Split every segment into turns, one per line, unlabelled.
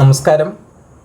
നമസ്കാരം.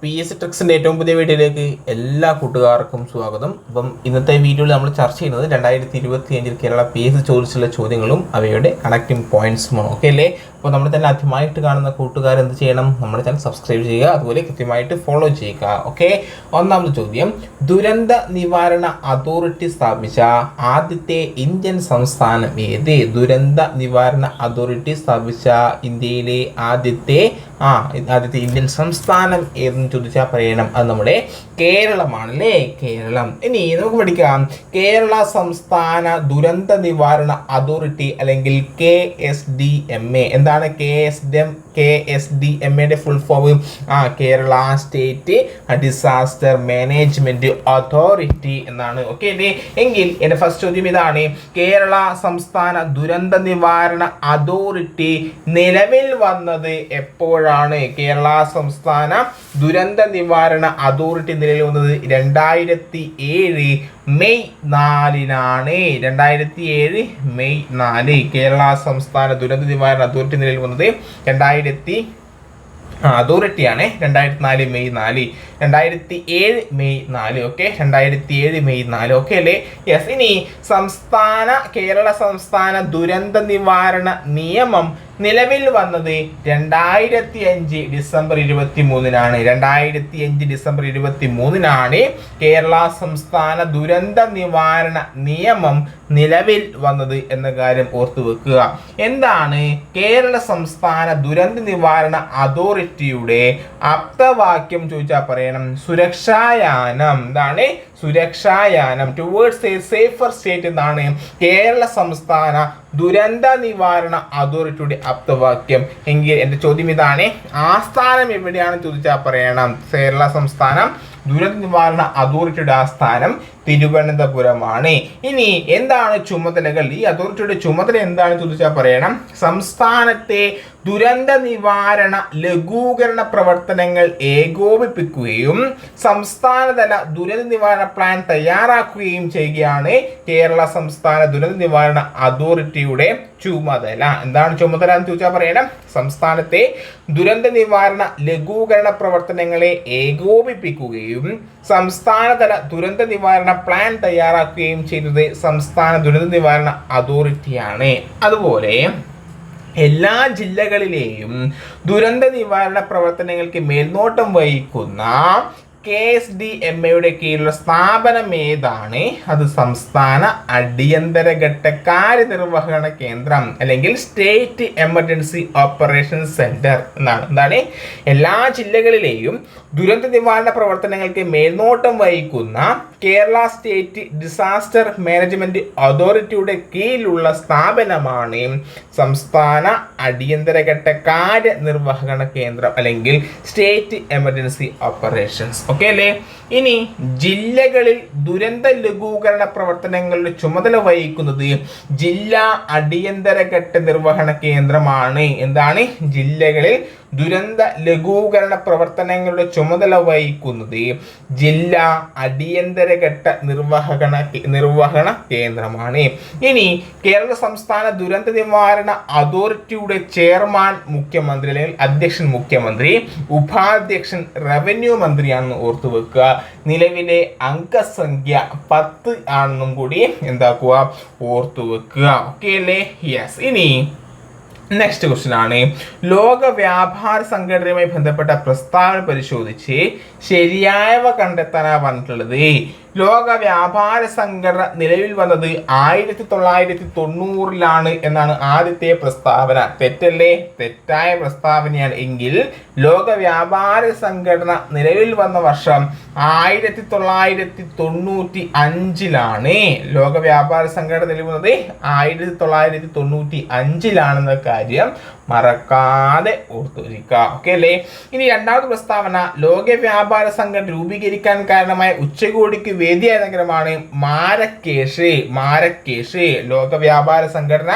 P S ട്രിക്സിന്റെ ഏറ്റവും പുതിയ വീഡിയോയിലേക്ക് എല്ലാ കൂട്ടുകാർക്കും സ്വാഗതം. അപ്പം ഇന്നത്തെ വീഡിയോയിൽ നമ്മൾ ചർച്ച ചെയ്യുന്നത് രണ്ടായിരത്തി ഇരുപത്തി അഞ്ചിൽ കേരള പി എസ് ചോദിച്ചുള്ള ചോദ്യങ്ങളും അവയുടെ കണക്റ്റിംഗ് പോയിന്റ്സുമാണ് ഓക്കെ അല്ലേ? അപ്പോൾ നമ്മൾ ചാനൽ ആദ്യമായിട്ട് കാണുന്ന കൂട്ടുകാർ എന്ത് ചെയ്യണം? നമ്മുടെ ചാനൽ സബ്സ്ക്രൈബ് ചെയ്യുക അതുപോലെ കൃത്യമായിട്ട് ഫോളോ ചെയ്യുക. ഓക്കെ ഒന്നാമത് ചോദ്യം. ദുരന്ത നിവാരണ അതോറിറ്റി സ്ഥാപിച്ച ആദ്യത്തെ ഇന്ത്യൻ സംസ്ഥാനം ഏത്? ദുരന്ത നിവാരണ അതോറിറ്റി സ്ഥാപിച്ച ഇന്ത്യയിലെ ആദ്യത്തെ ആ ആദ്യത്തെ ഇന്ത്യൻ സംസ്ഥാനം ഏതെന്ന് ചോദിച്ചാൽ പറയണം. അത് നമ്മുടെ കേരളമാണ് അല്ലേ കേരളം. ഇനി നമുക്ക് പഠിക്കാം. കേരള സംസ്ഥാന ദുരന്ത നിവാരണ അതോറിറ്റി അല്ലെങ്കിൽ K S D M A. എന്താണ് K S D M K S D M എയുടെ ഫുൾ ഫോം ആ Kerala state disaster management authority എന്നാണ്. ഓക്കെ അല്ലേ എങ്കിൽ എന്റെ ഫസ്റ്റ് ചോദ്യം ഇതാണ്. കേരള സംസ്ഥാന ദുരന്ത നിവാരണ അതോറിറ്റി നിലവിൽ വന്നത് എപ്പോഴാണ്? കേരള സംസ്ഥാന ദുരന്ത നിവാരണ അതോറിറ്റി നിലവിൽ വന്നത് രണ്ടായിരത്തി ഏഴ് മെയ് നാലിനാണ്. രണ്ടായിരത്തി ഏഴ് മെയ് നാല്. കേരള സംസ്ഥാന ദുരന്ത നിവാരണ അതോറിറ്റി നിലയിൽ വന്നത് രണ്ടായിരത്തി അതോറിറ്റിയാണ്. രണ്ടായിരത്തി നാല് മെയ് നാല്. രണ്ടായിരത്തി ഏഴ് മെയ് നാല്. ഓക്കെ? രണ്ടായിരത്തി ഏഴ് മെയ് നാല്. ഓക്കെ അല്ലേ? യെസ്. ഇനി സംസ്ഥാന കേരള സംസ്ഥാന ദുരന്ത നിവാരണ നിയമം നിലവിൽ വന്നത് രണ്ടായിരത്തി അഞ്ച് ഡിസംബർ ഇരുപത്തി മൂന്നിനാണ് രണ്ടായിരത്തി അഞ്ച് ഡിസംബർ ഇരുപത്തി മൂന്നിനാണ് കേരള സംസ്ഥാന ദുരന്ത നിവാരണ നിയമം നിലവിൽ വന്നത് എന്ന കാര്യം ഓർത്തു വെക്കുക. എന്താണ്? കേരള സംസ്ഥാന ദുരന്ത നിവാരണ അതോറിറ്റിയുടെ അപ്തവാക്യം ചോദിച്ചാൽ പറയണം. സുരക്ഷായാനം. എന്താണ്? സുരക്ഷായാനം ടുവേർഡ്സ് എ സേഫർ സ്റ്റേറ്റ് എന്നാണ് കേരള സംസ്ഥാന ദുരന്ത നിവാരണ അതോറിറ്റിയുടെ അപ്തവാക്യം എങ്കിൽ എന്റെ ചോദ്യം ഇതാണ് ആസ്ഥാനം എവിടെയാണ് ചോദിച്ചാൽ പറയണം. കേരള സംസ്ഥാനം ദുരന്ത നിവാരണ അതോറിറ്റിയുടെ ആസ്ഥാനം തിരുവനന്തപുരമാണ്. ഇനി എന്താണ് ചുമതലകൾ? ഈ അതോറിറ്റിയുടെ ചുമതല എന്താണ് ചോദിച്ചാൽ പറയണം. സംസ്ഥാനത്തെ ദുരന്ത നിവാരണ ലഘൂകരണ പ്രവർത്തനങ്ങൾ ഏകോപിപ്പിക്കുകയും സംസ്ഥാനതല ദുരന്ത നിവാരണ പ്ലാൻ തയ്യാറാക്കുകയും ചെയ്യുകയാണ് കേരള സംസ്ഥാന ദുരന്ത നിവാരണ അതോറിറ്റിയുടെ ചുമതല. എന്താണ് ചുമതല എന്ന് ചോദിച്ചാൽ പറയണം? സംസ്ഥാനത്തെ ദുരന്ത നിവാരണ ലഘൂകരണ പ്രവർത്തനങ്ങളെ ഏകോപിപ്പിക്കുകയും സംസ്ഥാനതല ദുരന്ത നിവാരണ പ്ലാൻ തയ്യാറാക്കുകയും ചെയ്തത് സംസ്ഥാന ദുരന്ത നിവാരണ അതോറിറ്റിയാണ് അതുപോലെ എല്ലാ ജില്ലകളിലെയും ദുരന്ത നിവാരണ പ്രവർത്തനങ്ങൾക്ക് മേൽനോട്ടം വഹിക്കുന്ന കെ എസ് ഡി എം എയുടെ കീഴിലുള്ള സ്ഥാപനം ഏതാണ്? അത് സംസ്ഥാന അടിയന്തര ഘട്ട കാര്യനിർവഹണ കേന്ദ്രം അല്ലെങ്കിൽ സ്റ്റേറ്റ് എമർജൻസി ഓപ്പറേഷൻ സെന്റർ എന്നാണ്. എന്താണ്? എല്ലാ ജില്ലകളിലെയും ദുരന്ത നിവാരണ പ്രവർത്തനങ്ങൾക്ക് മേൽനോട്ടം വഹിക്കുന്ന കേരള സ്റ്റേറ്റ് ഡിസാസ്റ്റർ മാനേജ്മെന്റ് അതോറിറ്റിയുടെ കീഴിലുള്ള സ്ഥാപനമാണ് സംസ്ഥാന അടിയന്തര ഘട്ട കാര്യനിർവഹണ കേന്ദ്രം അല്ലെങ്കിൽ സ്റ്റേറ്റ് എമർജൻസി ഓപ്പറേഷൻസ്. ഓക്കെ അല്ലേ? ഇനി ജില്ലകളിൽ ദുരന്ത ലഘൂകരണ പ്രവർത്തനങ്ങളുടെ ചുമതല വഹിക്കുന്നത് ജില്ലാ അടിയന്തര ഘട്ട നിർവഹണ കേന്ദ്രമാണ്. എന്താണ്? ജില്ലകളിൽ ദുരന്ത ലഘൂകരണ പ്രവർത്തനങ്ങളുടെ ചുമതല വഹിക്കുന്നത് ജില്ലാ അടിയന്തര ഘട്ട നിർവഹണ നിർവഹണ കേന്ദ്രമാണ്. ഇനി കേരള സംസ്ഥാന ദുരന്ത നിവാരണ അതോറിറ്റിയുടെ ചെയർമാൻ മുഖ്യമന്ത്രി അല്ലെങ്കിൽ അധ്യക്ഷൻ മുഖ്യമന്ത്രി ഉപാധ്യക്ഷൻ റവന്യൂ മന്ത്രിയാണെന്ന് ഓർത്തു വെക്കുക. നിലവിലെ അംഗസംഖ്യ പത്ത് ആണെന്നും കൂടി എന്താക്കുക? ഓർത്തു വെക്കുക. ഓക്കെ അല്ലേ? യെസ് ഇനി നെക്സ്റ്റ് ക്വസ്റ്റ്യൻ ആണ്. ലോക വ്യാപാര സംഘടനയുമായി ബന്ധപ്പെട്ട പ്രസ്താവന പരിശോധിച്ച് ശരിയായവ കണ്ടെത്താനാണ് പറഞ്ഞിട്ടുള്ളത്. ലോക വ്യാപാര സംഘടന നിലവിൽ വന്നത് ആയിരത്തി തൊള്ളായിരത്തി തൊണ്ണൂറിലാണ് എന്നാണ് ആദ്യത്തെ പ്രസ്താവന. തെറ്റല്ലേ? തെറ്റായ പ്രസ്താവനയാണ്. എങ്കിൽ ലോക വ്യാപാര സംഘടന നിലവിൽ വന്ന വർഷം ആയിരത്തി തൊള്ളായിരത്തി തൊണ്ണൂറ്റി അഞ്ചിലാണ് ലോക വ്യാപാര സംഘടന നിലവിൽ വന്നത് ആയിരത്തി തൊള്ളായിരത്തി തൊണ്ണൂറ്റി അഞ്ചിലാണെന്ന കാര്യം. മറക്കാതെ ഓർത്തുവരിക്കുക ഓക്കെ അല്ലേ? ഇനി രണ്ടാമത്തെ പ്രസ്താവന ലോക വ്യാപാര സംഘം രൂപീകരിക്കാൻ കാരണമായ ഉച്ചകോടിക്ക് വേദിയായ നഗരമാണ് മാരക്കേഷ്. മാരക്കേഷ് ലോക വ്യാപാര സംഘടന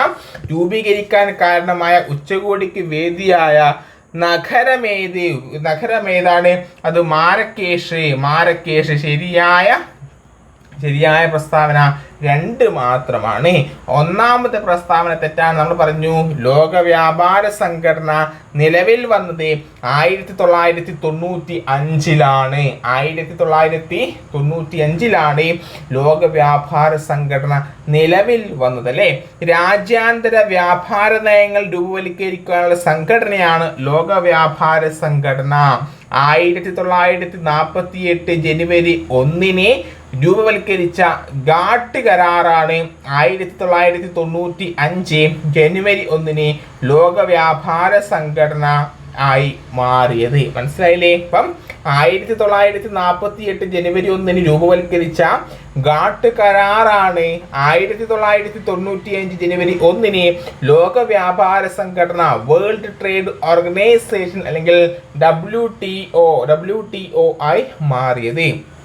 രൂപീകരിക്കാൻ കാരണമായ ഉച്ചകോടിക്ക് വേദിയായ നഗരമേത് നഗരമേതാണ്? അത് മാരക്കേഷ്. മാരക്കേഷ് ശരിയായ ശരിയായ പ്രസ്താവന രണ്ട് മാത്രമാണ്. ഒന്നാമത്തെ പ്രസ്താവന തെറ്റാണ് നമ്മൾ പറഞ്ഞു. ലോക വ്യാപാര സംഘടന നിലവിൽ വന്നത് ആയിരത്തി തൊള്ളായിരത്തി തൊണ്ണൂറ്റി അഞ്ചിലാണ് ആയിരത്തി തൊള്ളായിരത്തി തൊണ്ണൂറ്റി അഞ്ചിലാണ് ലോക വ്യാപാര സംഘടന നിലവിൽ വന്നത് അല്ലേ രാജ്യാന്തര വ്യാപാര നയങ്ങൾ രൂപവൽക്കരിക്കാനുള്ള സംഘടനയാണ് ലോക വ്യാപാര സംഘടന. ആയിരത്തി തൊള്ളായിരത്തി നാൽപ്പത്തി എട്ട് ജനുവരി ഒന്നിന് രൂപവൽക്കരിച്ച ഗാട്ട് കരാറാണ് ആയിരത്തി തൊള്ളായിരത്തി തൊണ്ണൂറ്റി അഞ്ച് ജനുവരി ഒന്നിന് ലോക വ്യാപാര സംഘടന ആയി മാറിയത്. മനസ്സിലായില്ലേ? ഇപ്പം ആയിരത്തി തൊള്ളായിരത്തി നാൽപ്പത്തി എട്ട് ജനുവരി ഒന്നിന് രൂപവൽക്കരിച്ച ഗാട്ട് കരാറാണ് ആയിരത്തി തൊള്ളായിരത്തി തൊണ്ണൂറ്റി അഞ്ച് ജനുവരി ഒന്നിന് ലോക വ്യാപാര സംഘടന വേൾഡ് ട്രേഡ് ഓർഗനൈസേഷൻ അല്ലെങ്കിൽ W T O W T O ആയി മാറിയത്.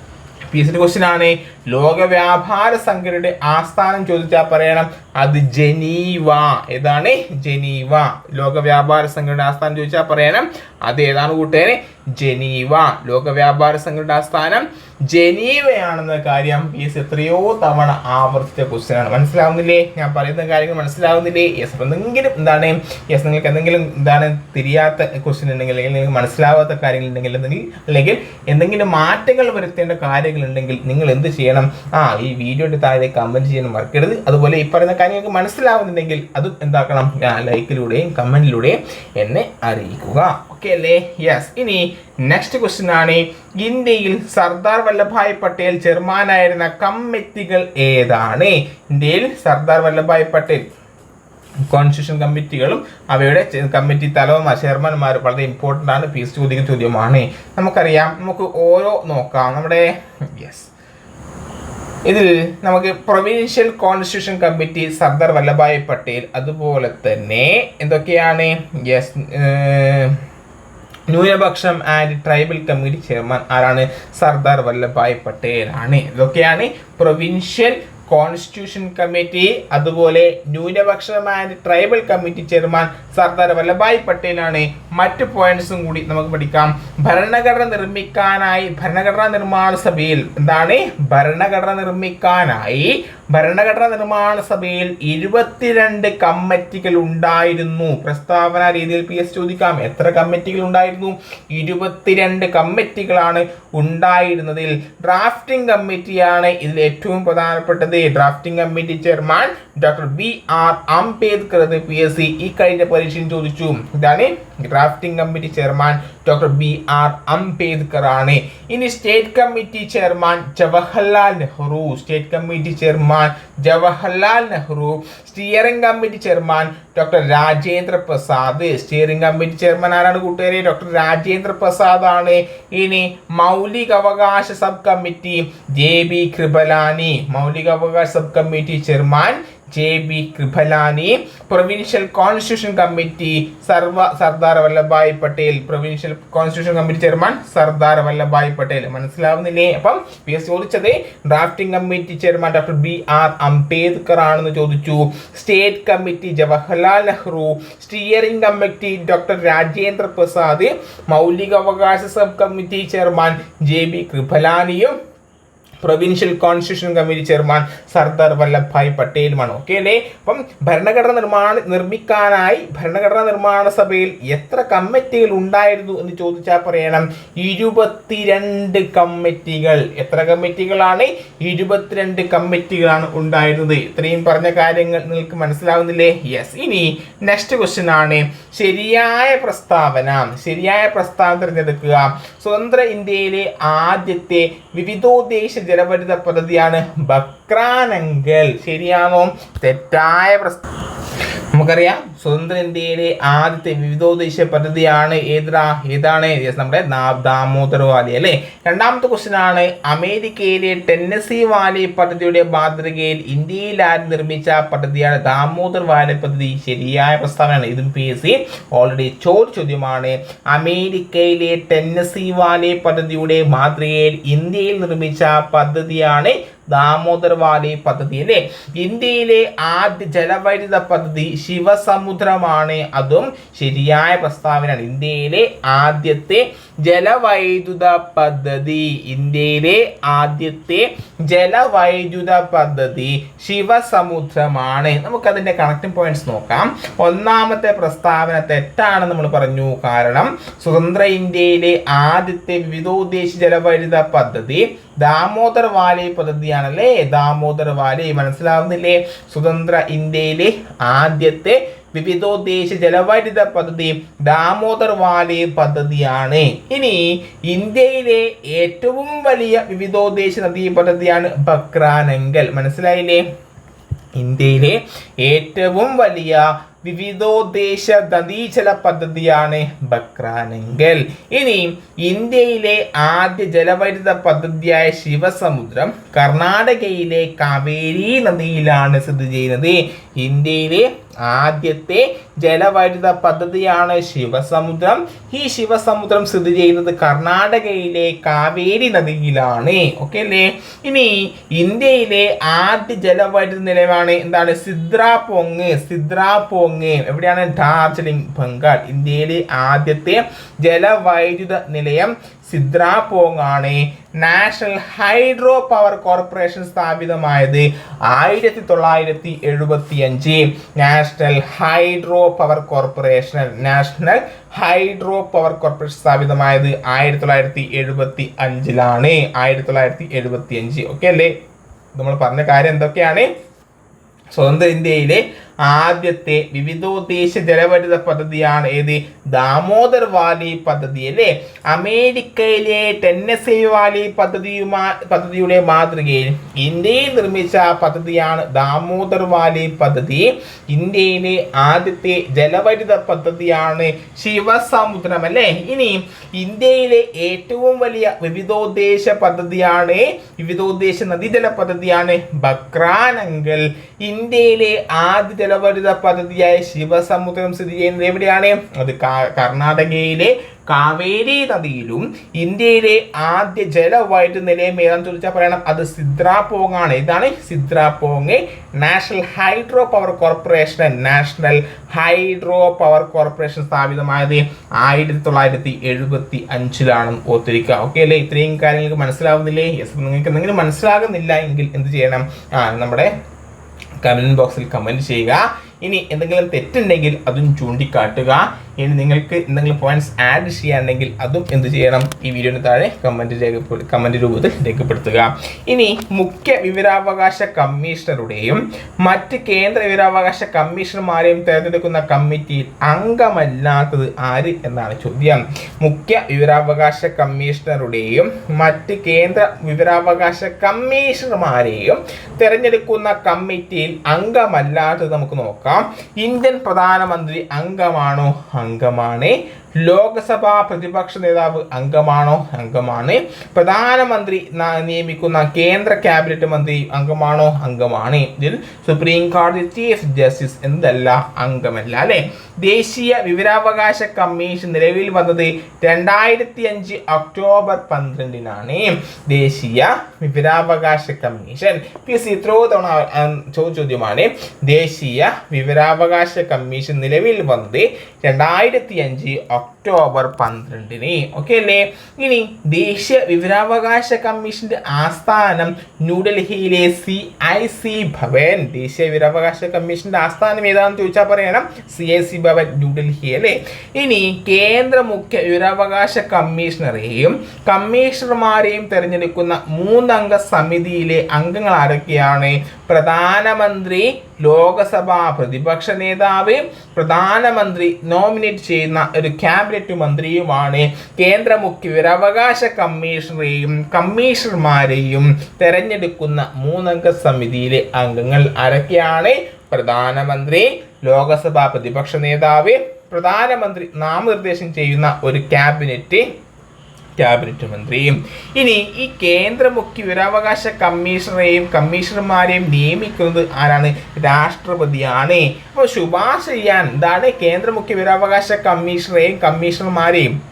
പി എസ് ക്വസ്റ്റ്യൻ ആണ്. ലോക വ്യാപാര സംഘടനയുടെ ആസ്ഥാനം ചോദിച്ചാൽ പറയണം. അത് ജനീവ. ഏതാണ്? ജനീവ. ലോക വ്യാപാര സംഘടനയുടെ ആസ്ഥാനം ചോദിച്ചാൽ പറയണം. അത് ഏതാണ് കൂട്ടുകാരെ? ജനീവ. ലോക വ്യാപാര സംഘടനയുടെ ആസ്ഥാനം ജനീവയാണെന്ന കാര്യം പി എസ് എത്രയോ തവണ ആവർത്തിച്ച ക്വസ്റ്റ്യൻ ആണ്. മനസ്സിലാവുന്നില്ലേ? ഞാൻ പറയുന്ന കാര്യങ്ങൾ മനസ്സിലാവുന്നില്ലേ? യെസ്. എന്തെങ്കിലും എന്താണ്? യെസ്. നിങ്ങൾക്ക് എന്തെങ്കിലും എന്താണ് തിരിയാത്ത ക്വസ്റ്റ്യൻ ഉണ്ടെങ്കിൽ അല്ലെങ്കിൽ നിങ്ങൾക്ക് മനസ്സിലാവാത്ത കാര്യങ്ങൾ ഉണ്ടെങ്കിൽ അല്ലെങ്കിൽ അല്ലെങ്കിൽ എന്തെങ്കിലും മാറ്റങ്ങൾ വരുത്തേണ്ട കാര്യങ്ങൾ ഉണ്ടെങ്കിൽ നിങ്ങൾ എന്ത് ചെയ്യണം? ആ ഈ വീഡിയോയുടെ താഴെ കമന്റ് ചെയ്യാൻ മറക്കരുത്. അതുപോലെ ഈ പറയുന്ന കാര്യങ്ങൾക്ക് മനസ്സിലാവുന്നുണ്ടെങ്കിൽ അത് എന്താക്കണം? ലൈക്കിലൂടെയും കമന്റിലൂടെയും എന്നെ അറിയിക്കുക. ഓക്കെ അല്ലേ? യെസ് ഇനി നെക്സ്റ്റ് ക്വസ്റ്റ്യൻ ആണ്. ഇന്ത്യയിൽ സർദാർ വല്ലഭായ് പട്ടേൽ ചെയർമാനായിരുന്ന കമ്മിറ്റികൾ ഏതാണ്? ഇന്ത്യയിൽ സർദാർ വല്ലഭായ് പട്ടേൽ കോൺസ്റ്റിറ്റ്യൂഷൻ കമ്മിറ്റികളും അവയുടെ കമ്മിറ്റി തലവന്മാർ ചെയർമാൻമാർ വളരെ ഇമ്പോർട്ടന്റ് ആണ്. പി എസ് ചോദിക്കുന്ന ചോദ്യമാണ്. നമുക്കറിയാം. നമുക്ക് ഓരോ നോക്കാം. നമ്മുടെ യെസ് ഇതിൽ നമുക്ക് provincial constitution committee Sardar Vallabhbhai Patel അതുപോലെ തന്നെ എന്തൊക്കെയാണ്? യെസ് ന്യൂനപക്ഷം ആൻഡ് ട്രൈബൽ കമ്മിറ്റി ചെയർമാൻ ആരാണ്? സർദാർ വല്ലഭായ് പട്ടേൽ ആണ് ഇതൊക്കെയാണ് പ്രൊവിൻഷ്യൽ കോൺസ്റ്റിറ്റ്യൂഷൻ കമ്മിറ്റി അതുപോലെ ന്യൂനപക്ഷമായ tribal committee chairman Sardar Vallabhbhai പട്ടേലാണ് മറ്റു പോയിന്റ്സും കൂടി നമുക്ക് പഠിക്കാം. ഭരണഘടന നിർമ്മിക്കാനായി ഭരണഘടനാ നിർമ്മാണ സഭയിൽ എന്താണ്? ഭരണഘടന നിർമ്മിക്കാനായി ഭരണഘടനാ നിർമ്മാണ സഭയിൽ ഇരുപത്തിരണ്ട് കമ്മിറ്റികൾ ഉണ്ടായിരുന്നു. പ്രസ്താവന രീതിയിൽ പി എസ് ചോദിക്കാം. എത്ര കമ്മിറ്റികൾ ഉണ്ടായിരുന്നു? ഇരുപത്തിരണ്ട് കമ്മിറ്റികളാണ് ഉണ്ടായിരുന്നതിൽ. ഡ്രാഫ്റ്റിംഗ് കമ്മിറ്റിയാണ് ഇതിൽ ഏറ്റവും പ്രധാനപ്പെട്ടത്. Drafting committee chairman doctor B R Ambedkar എന്ന് പി എസ് സി ഈ കഴിഞ്ഞ പരീക്ഷയിൽ ചോദിച്ചു. ഇതാണ് drafting committee chairman doctor B R Ambedkar ആണ്. ഇനി state committee chairman Jawaharlal Nehru state committee chairman Jawaharlal Nehru steering committee chairman doctor Rajendra Prasad steering committee chairman ആരാണ് കൂട്ടുകാരെ? ഡോക്ടർ രാജേന്ദ്ര പ്രസാദ് ആണ്. ഇനി മൗലികാവകാശ sub committee J B Kripalani മൗലികാവകാശ sub committee chairman J B Kripalani provincial constitution committee സർവ Sardar Vallabhbhai Patel provincial constitution committee chairman Sardar Vallabhbhai Patel മനസ്സിലാവുന്നില്ലേ? അപ്പം P S ചോദിച്ചത് drafting committee chairman doctor B R Ambedkar ആണെന്ന് ചോദിച്ചു. State committee Jawaharlal Nehru steering committee doctor Rajendra Prasad മൗലികാവകാശ sub committee chairman J B കൃപലാനിയും provincial constitution committee chairman Sardar Vallabhbhai പട്ടേലുമാണ് okay അല്ലേ? അപ്പം ഭരണഘടന നിർമ്മാണ നിർമ്മിക്കാനായി ഭരണഘടനാ നിർമ്മാണ സഭയിൽ എത്ര കമ്മിറ്റികൾ ഉണ്ടായിരുന്നു എന്ന് ചോദിച്ചാൽ പറയണം. ഇരുപത്തിരണ്ട് കമ്മിറ്റികൾ എത്ര കമ്മിറ്റികളാണ് ഇരുപത്തിരണ്ട് കമ്മിറ്റികളാണ് ഉണ്ടായിരുന്നത്. ഇത്രയും പറഞ്ഞ കാര്യങ്ങൾ നിങ്ങൾക്ക് മനസ്സിലാവുന്നില്ലേ? യെസ് ഇനി നെക്സ്റ്റ് ക്വസ്റ്റ്യൻ ആണ്. ശരിയായ പ്രസ്താവന ശരിയായ പ്രസ്താവന തിരഞ്ഞെടുക്കുക. സ്വതന്ത്ര ഇന്ത്യയിലെ ആദ്യത്തെ വിവിധോദ്ദേശ ജലവൈദ്യുത പദ്ധതിയാണ് ബക്രാനെങ്കിൽ. ശരിയാണോ? തെറ്റായ പ്രസ്താവന നമുക്കറിയാം സ്വതന്ത്ര ഇന്ത്യയിലെ ആദ്യത്തെ വിവിധോദ്ദേശ പദ്ധതിയാണ് ഏതാ ഏതാണ്? നമ്മുടെ ദാമോദർ വാലി അല്ലേ? രണ്ടാമത്തെ ക്വസ്റ്റ്യൻ ആണ് അമേരിക്കയിലെ ടെന്നസി വാലി പദ്ധതിയുടെ മാതൃകയിൽ ഇന്ത്യയിൽ ആര് നിർമ്മിച്ച പദ്ധതിയാണ് ദാമോദർ വാലി പദ്ധതി? ശരിയായ പ്രസ്താവനയാണ്. ഇതും പി എസ് സി ഓൾറെഡി ചോദ്യ ചോദ്യമാണ്. അമേരിക്കയിലെ ടെന്നസി വാലി പദ്ധതിയുടെ മാതൃകയിൽ ഇന്ത്യയിൽ നിർമ്മിച്ച പദ്ധതിയാണ് ദാമോദർ വാലി പദ്ധതി അല്ലേ? ഇന്ത്യയിലെ ആദ്യ ജലവൈദ്യുത പദ്ധതി ശിവസമുദ്രമാണ്. അതും ശരിയായ പ്രസ്താവനയാണ്. ഇന്ത്യയിലെ ആദ്യത്തെ ജലവൈദ്യുത പദ്ധതി. ഇന്ത്യയിലെ ആദ്യത്തെ ജലവൈദ്യുത പദ്ധതി ശിവസമുദ്രമാണ്. നമുക്കതിന്റെ കണക്റ്റിംഗ് പോയിന്റ്സ് നോക്കാം. ഒന്നാമത്തെ പ്രസ്താവന തെറ്റാണ് നമ്മൾ പറഞ്ഞു. കാരണം സ്വതന്ത്ര ഇന്ത്യയിലെ ആദ്യത്തെ വിവിധോദ്ദേശ ജലവൈദ്യുത പദ്ധതി ദാമോദർ വാലി പദ്ധതിയാണല്ലേ? ദാമോദർ വാലി മനസ്സിലാവുന്നില്ലേ? സ്വതന്ത്ര ഇന്ത്യയിലെ ആദ്യത്തെ വിവിധോദ്ദേശ ജലവൈദ്യുത പദ്ധതി ദാമോദർ വാലി പദ്ധതിയാണ്. ഇനി ഇന്ത്യയിലെ ഏറ്റവും വലിയ വിവിധോദ്ദേശ നദീ പദ്ധതിയാണ് ബക്രാനങ്കൽ. മനസ്സിലായില്ലേ? ഇന്ത്യയിലെ ഏറ്റവും വലിയ വിവിധോദ്ദേശ നദീജല പദ്ധതിയാണ് ബക്രാനങ്കൽ. ഇനി ഇന്ത്യയിലെ ആദ്യ ജലവൈദ്യുത പദ്ധതിയായ ശിവസമുദ്രം കർണാടകയിലെ കാവേരി നദിയിലാണ് സ്ഥിതി ചെയ്യുന്നത്. ഇന്ത്യയിലെ ആദ്യത്തെ ജലവൈദ്യുത പദ്ധതിയാണ് ശിവസമുദ്രം. ഈ ശിവസമുദ്രം സ്ഥിതി ചെയ്യുന്നത് കർണാടകയിലെ കാവേരി നദിയിലാണ്. ഓക്കെ അല്ലേ? ഇനി ഇന്ത്യയിലെ ആദ്യ ജലവൈദ്യുത നിലയമാണ് എന്താണ്? സിദ്രാപോങ് സിദ്രാപോങ് എവിടെയാണ് ഡാർജിലിംഗ് ബംഗാൾ ഇന്ത്യയിലെ ആദ്യത്തെ ജലവൈദ്യുത നിലയം സിദ്രാപോങ് ആണ് നാഷണൽ ഹൈഡ്രോ പവർ കോർപ്പറേഷൻ സ്ഥാപിതമായത് ആയിരത്തി തൊള്ളായിരത്തി എഴുപത്തി അഞ്ച് national hydro power corporation national hydro power corporation സ്ഥാപിതമായത് ആയിരത്തി തൊള്ളായിരത്തി എഴുപത്തി അഞ്ചിലാണ് ആയിരത്തി തൊള്ളായിരത്തി എഴുപത്തി അഞ്ച് ഓക്കെ അല്ലേ? നമ്മൾ പറഞ്ഞ കാര്യം എന്തൊക്കെയാണ്? സ്വതന്ത്ര ഇന്ത്യയിലെ ആദ്യത്തെ വിവിധോദ്ദേശ ജലവൈദ്യുത പദ്ധതിയാണ് ഏത്? ദാമോദർ വാലി പദ്ധതി അല്ലേ? അമേരിക്കയിലെ ടെന്നസി വാലി പദ്ധതിയുമാ പദ്ധതിയുടെ മാതൃകയിൽ ഇന്ത്യയിൽ നിർമ്മിച്ച പദ്ധതിയാണ് ദാമോദർ വാലി പദ്ധതി. ഇന്ത്യയിലെ ആദ്യത്തെ ജലവൈദ്യുത പദ്ധതിയാണ് ശിവസമുദ്രം അല്ലേ? ഇനി ഇന്ത്യയിലെ ഏറ്റവും വലിയ വിവിധോദ്ദേശ പദ്ധതിയാണ് വിവിധോദ്ദേശ നദീജല പദ്ധതിയാണ് ബക്രാനങ്കൽ. ഇന്ത്യയിലെ ആദ്യ ജലവൈദ്യുത പദ്ധതിയായ ശിവസമുദ്രം സ്ഥിതി ചെയ്യുന്നത് എവിടെയാണ്? അത് കർണാടകയിലെ കാവേരി നദിയിലും ഇന്ത്യയിലെ ആദ്യ ജലവൈദ്യുത നിലയം ഏതാണെന്ന് ചോദിച്ചാൽ പറയണം. അത് സിദ്രാപോങ് ആണ്. ഇതാണ് Sidrapong national hydro power corporation national hydro power corporation സ്ഥാപിതമായത് ആയിരത്തി തൊള്ളായിരത്തി എഴുപത്തി അഞ്ചിലാണ് ഓർത്തിരിക്കുക. ഓക്കെ അല്ലേ? ഇത്രയും കാര്യങ്ങൾക്ക് മനസ്സിലാവുന്നില്ലേ? യെസ് നിങ്ങൾക്ക് എന്തെങ്കിലും മനസ്സിലാകുന്നില്ല എങ്കിൽ എന്ത് ചെയ്യണം? ആ നമ്മുടെ കമന്റ് ബോക്സിൽ കമന്റ് ചെയ്യുക. ഇനി എന്തെങ്കിലും തെറ്റുണ്ടെങ്കിൽ അതും ചൂണ്ടിക്കാട്ടുക. ഇനി നിങ്ങൾക്ക് എന്തെങ്കിലും പോയിന്റ്സ് ആഡ് ചെയ്യാനുണ്ടെങ്കിൽ അതും എന്ത് ചെയ്യണം? ഈ വീഡിയോന് താഴെ കമന്റ് രേഖപ്പെടു കമന്റ് രൂപത്തിൽ രേഖപ്പെടുത്തുക. ഇനി മുഖ്യ വിവരാവകാശ കമ്മീഷണറുടെയും മറ്റ് കേന്ദ്ര വിവരാവകാശ കമ്മീഷണർമാരെയും തിരഞ്ഞെടുക്കുന്ന കമ്മിറ്റിയിൽ അംഗമല്ലാത്തത് ആര് എന്നാണ് ചോദ്യം. മുഖ്യ വിവരാവകാശ കമ്മീഷണറുടെയും മറ്റ് കേന്ദ്ര വിവരാവകാശ കമ്മീഷണർമാരെയും തിരഞ്ഞെടുക്കുന്ന കമ്മിറ്റിയിൽ അംഗമല്ലാത്തത് നമുക്ക് നോക്കാം. ഇന്ത്യൻ പ്രധാനമന്ത്രി അംഗമാണോ? അംഗമാണ് ലോകസഭാ പ്രതിപക്ഷ നേതാവ് അംഗമാണോ? അംഗമാണ്. പ്രധാനമന്ത്രി നിയമിക്കുന്ന കേന്ദ്ര ക്യാബിനറ്റ് മന്ത്രി അംഗമാണോ? അംഗമാണ്. ഇതിൽ സുപ്രീം കോടതി ചീഫ് ജസ്റ്റിസ് എന്തല്ല? അംഗമല്ല അല്ലെ? ദേശീയ വിവരാവകാശ കമ്മീഷൻ നിലവിൽ വന്നത് രണ്ടായിരത്തി അഞ്ച് ഒക്ടോബർ പന്ത്രണ്ടിനാണ്. ദേശീയ വിവരാവകാശ കമ്മീഷൻ. പി സി ഇത്രയോ തവണ ചോദ്യമാണ് ദേശീയ വിവരാവകാശ കമ്മീഷൻ നിലവിൽ വന്നത് രണ്ടായിരത്തി അഞ്ച് ഒക്ടോബർ പന്ത്രണ്ടിന്. ഓക്കെ അല്ലേ? ഇനി ദേശീയ വിവരാവകാശ കമ്മീഷന്റെ ആസ്ഥാനം ന്യൂഡൽഹിയിലെ സി ഐ സി ഭവൻ. ദേശീയ വിവരാവകാശ കമ്മീഷന്റെ ആസ്ഥാനം ഏതാണെന്ന് ചോദിച്ചാൽ പറയണം? C I C Bhavan New Delhi അല്ലേ? ഇനി കേന്ദ്ര മുഖ്യ വിവരാവകാശ കമ്മീഷണറെയും കമ്മീഷണർമാരെയും തിരഞ്ഞെടുക്കുന്ന മൂന്നംഗ സമിതിയിലെ അംഗങ്ങൾ ആരൊക്കെയാണ്? പ്രധാനമന്ത്രി ലോകസഭാ പ്രതിപക്ഷ നേതാവ് പ്രധാനമന്ത്രി നോമിനേറ്റ് ചെയ്യുന്ന ഒരു ക്യാബിനറ്റ് മന്ത്രിയുമാണ്. കേന്ദ്ര മുഖ്യ വിവരാവകാശ കമ്മീഷണറെയും കമ്മീഷണർമാരെയും തെരഞ്ഞെടുക്കുന്ന മൂന്നംഗ സമിതിയിലെ അംഗങ്ങൾ ആരൊക്കെയാണ്? പ്രധാനമന്ത്രി ലോകസഭാ പ്രതിപക്ഷ നേതാവ് പ്രധാനമന്ത്രി നാമനിർദ്ദേശം ചെയ്യുന്ന ഒരു ക്യാബിനറ്റ് ക്യാബിനറ്റ് മന്ത്രിയും. ഇനി ഈ കേന്ദ്ര മുഖ്യ വിവരാവകാശ കമ്മീഷണറെയും കമ്മീഷണർമാരെയും നിയമിക്കുന്നത് ആരാണ്? രാഷ്ട്രപതിയാണ്. അപ്പോൾ ശുപാർശ ചെയ്യാൻ എന്താണ്? കേന്ദ്ര മുഖ്യ വിവരാവകാശ കമ്മീഷണറെയും കമ്മീഷണർമാരെയും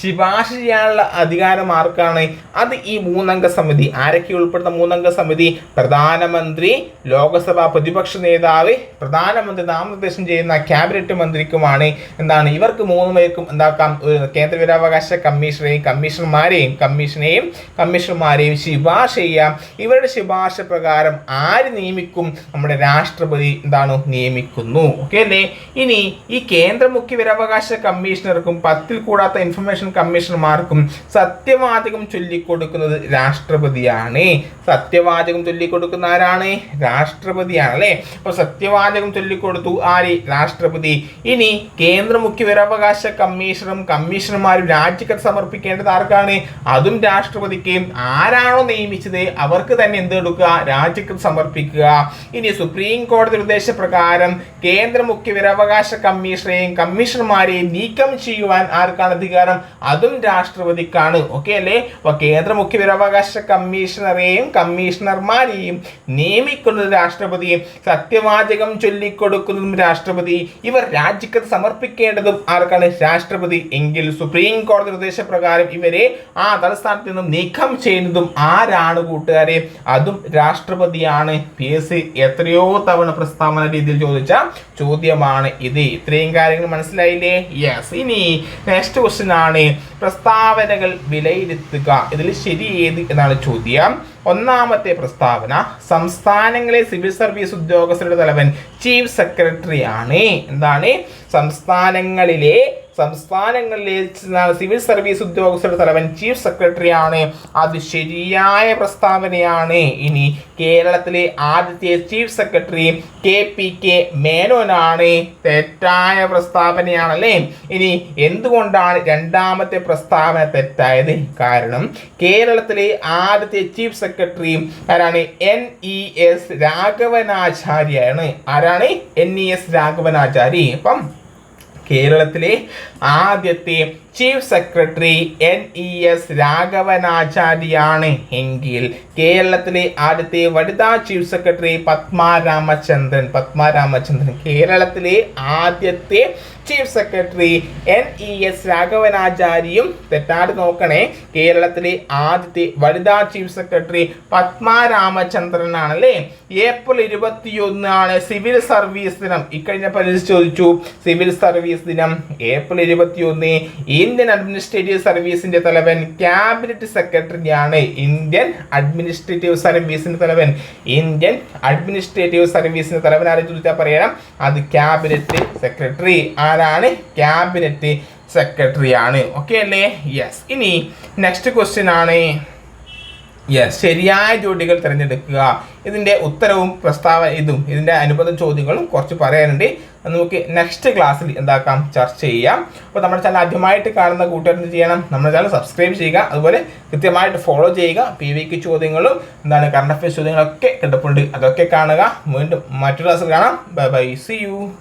ശുപാർശ ചെയ്യാനുള്ള അധികാരം ആർക്കാണ് അത് ഈ മൂന്നംഗ സമിതി. ആരൊക്കെ ഉൾപ്പെടുന്ന മൂന്നംഗ സമിതി? പ്രധാനമന്ത്രി ലോകസഭാ പ്രതിപക്ഷ നേതാവ് പ്രധാനമന്ത്രി നാമനിർദ്ദേശം ചെയ്യുന്ന ക്യാബിനറ്റ് മന്ത്രിക്കുമാണ്. എന്താണ്? ഇവർക്ക് മൂന്ന് പേർക്കും എന്താക്കാം? കേന്ദ്ര വിവരാവകാശ കമ്മീഷനെയും കമ്മീഷണർമാരെയും കമ്മീഷനെയും കമ്മീഷണർമാരെയും ശുപാർശ ചെയ്യാം. ഇവരുടെ ശുപാർശ പ്രകാരം ആര് നിയമിക്കും? നമ്മുടെ രാഷ്ട്രപതി എന്താണ്? നിയമിക്കുന്നു. ഓക്കെ അല്ലേ ഇനി ഈ കേന്ദ്ര മുഖ്യ വിവരാവകാശ കമ്മീഷണർക്കും പത്തിൽ കൂടാത്ത ഇൻഫർമേഷൻ കമ്മീഷണർമാർക്കും സത്യവാചകം ചൊല്ലിക്കൊടുക്കുന്നത് രാഷ്ട്രപതിയാണ്. സത്യവാചകം ചൊല്ലിക്കൊടുക്കുന്ന ആരാണ്? രാഷ്ട്രപതിയാണ് അല്ലേ? അപ്പോൾ സത്യവാചകം ചൊല്ലിക്കൊടുത്തു ആര്? രാഷ്ട്രപതി. ഇനി കേന്ദ്ര മുഖ്യ വിവരാവകാശ കമ്മീഷണറും കമ്മീഷണർമാരും രാജിക്കത്ത് സമർപ്പിക്കേണ്ടത് ആർക്കാണ്? അതും രാഷ്ട്രപതിക്ക്. ആരാണോ നിയമിച്ചത് അവർക്ക് തന്നെ എന്ത് കൊടുക്കുക രാജിക്കത്ത് സമർപ്പിക്കുക. ഇനി സുപ്രീം കോടതി നിർദ്ദേശപ്രകാരം കേന്ദ്ര മുഖ്യ വിവരാവകാശ കമ്മീഷണറെയും കമ്മീഷണർമാരെയും നീക്കം ചെയ്യുവാൻ ആർക്കാണ് അധികാരം അതും രാഷ്ട്രപതിക്കാണ്. ഓക്കെ അല്ലേ? അപ്പൊ കേന്ദ്ര മുഖ്യ വിവരാവകാശ കമ്മീഷണറെയും കമ്മീഷണർമാരെയും നിയമിക്കുന്നത് രാഷ്ട്രപതിയും സത്യവാചകം ചൊല്ലിക്കൊടുക്കുന്നതും രാഷ്ട്രപതി ഇവർ രാജിക്കത്ത് സമർപ്പിക്കേണ്ടതും ആർക്കാണ്? രാഷ്ട്രപതി. എങ്കിൽ സുപ്രീം കോടതി നിർദ്ദേശപ്രകാരം ഇവരെ ആ തലസ്ഥാനത്ത് നിന്നും നീക്കം ചെയ്യുന്നതും ആരാണ് കൂട്ടുകാരെ? അതും രാഷ്ട്രപതിയാണ്. പി എസ് എത്രയോ തവണ പ്രസ്താവന രീതിയിൽ ചോദിച്ച ചോദ്യമാണ് ഇത്. ഇത്രയും കാര്യങ്ങൾ മനസ്സിലായില്ലേ? യെസ് ഇനി നെക്സ്റ്റ് ക്വസ്റ്റ്യൻ ആണ് പ്രസ്താവനകൾ വിലയിരുത്തുക. ഇതിൽ ശരി ഏത് എന്നാണ് ചോദ്യം. ഒന്നാമത്തെ പ്രസ്താവന സംസ്ഥാനങ്ങളിലെ സിവിൽ സർവീസ് ഉദ്യോഗസ്ഥരുടെ തലവൻ ചീഫ് സെക്രട്ടറി ആണ് എന്താണ്? സംസ്ഥാനങ്ങളിലെ സംസ്ഥാനങ്ങളിലെ സിവിൽ സർവീസ് ഉദ്യോഗസ്ഥരുടെ തലവൻ ചീഫ് സെക്രട്ടറി ആണ് അത് ശരിയായ പ്രസ്താവനയാണ്. ഇനി കേരളത്തിലെ ആദ്യത്തെ chief secretary K P K മേനോനാണ്. തെറ്റായ പ്രസ്താവനയാണല്ലേ? ഇനി എന്തുകൊണ്ടാണ് രണ്ടാമത്തെ പ്രസ്താവന തെറ്റായത്? കാരണം കേരളത്തിലെ ആദ്യത്തെ ചീഫ് സെക്രട്ടറി ആരാണ്? എൻ ഇ എസ് രാഘവനാചാര്യാണ്. ആരാണ്? N E S Raghavanachari. അപ്പം കേരളത്തിലെ ആദ്യത്തെ chief secretary N E S രാഘവനാചാര്യാണ് എങ്കിൽ കേരളത്തിലെ ആദ്യത്തെ വനിതാ ചീഫ് സെക്രട്ടറി പത്മ രാമചന്ദ്രൻ പത്മ രാമചന്ദ്രൻ കേരളത്തിലെ ആദ്യത്തെ chief secretary N E S രാഘവനാചാരിയും തെറ്റാട് നോക്കണേ. കേരളത്തിലെ ആദ്യത്തെ വനിതാ ചീഫ് സെക്രട്ടറി പത്മ അല്ലേ ഏപ്രിൽ ഇരുപത്തിയൊന്നാണ് സിവിൽ സർവീസ് ദിനം. ഇക്കഴിഞ്ഞ പരിധി ചോദിച്ചു സിവിൽ സർവീസ് ദിനം ഏപ്രിൽ ഇരുപത്തിയൊന്ന് ഇന്ത്യൻ അഡ്മിനിസ്ട്രേറ്റീവ് സർവീസിന്റെ തലവൻ ക്യാബിനറ്റ് സെക്രട്ടറിയാണ് ഇന്ത്യൻ അഡ്മിനിസ്ട്രേറ്റീവ് സർവീസിന്റെ തലവൻ. ഇന്ത്യൻ അഡ്മിനിസ്ട്രേറ്റീവ് സർവീസിന്റെ തലവൻ ആരെ ചോദിച്ചാൽ പറയണം? അത് ക്യാബിനറ്റ് സെക്രട്ടറി ആരാണ്? ക്യാബിനറ്റ് സെക്രട്ടറി ആണ്. ഓക്കെ അല്ലേ? യെസ് ഇനി നെക്സ്റ്റ് ക്വസ്റ്റ്യൻ ആണ്. യെസ് ശരിയായ ജോഡികൾ തിരഞ്ഞെടുക്കുക. ഇതിന്റെ ഉത്തരവും പ്രസ്താവ ഇതും ഇതിന്റെ അനുബന്ധ ചോദ്യങ്ങളും കുറച്ച് പറയാനുണ്ട്. നമുക്ക് നെക്സ്റ്റ് ക്ലാസ്സിൽ എന്താക്കാം? ചർച്ച ചെയ്യാം. അപ്പോൾ നമ്മുടെ ചാനൽ ആദ്യമായിട്ട് കാണുന്ന കൂട്ടുകാർ എന്ത് ചെയ്യണം? നമ്മുടെ ചാനൽ സബ്സ്ക്രൈബ് ചെയ്യുക. അതുപോലെ കൃത്യമായിട്ട് ഫോളോ ചെയ്യുക. പി വിക്ക് ചോദ്യങ്ങളും എന്താണ് കറണ്ട് അഫയേഴ്സ് ചോദ്യങ്ങളൊക്കെ കിടപ്പുണ്ട്. അതൊക്കെ കാണുക. വീണ്ടും മറ്റൊരു ക്ലാസ്സിൽ കാണാം. Bye bye C U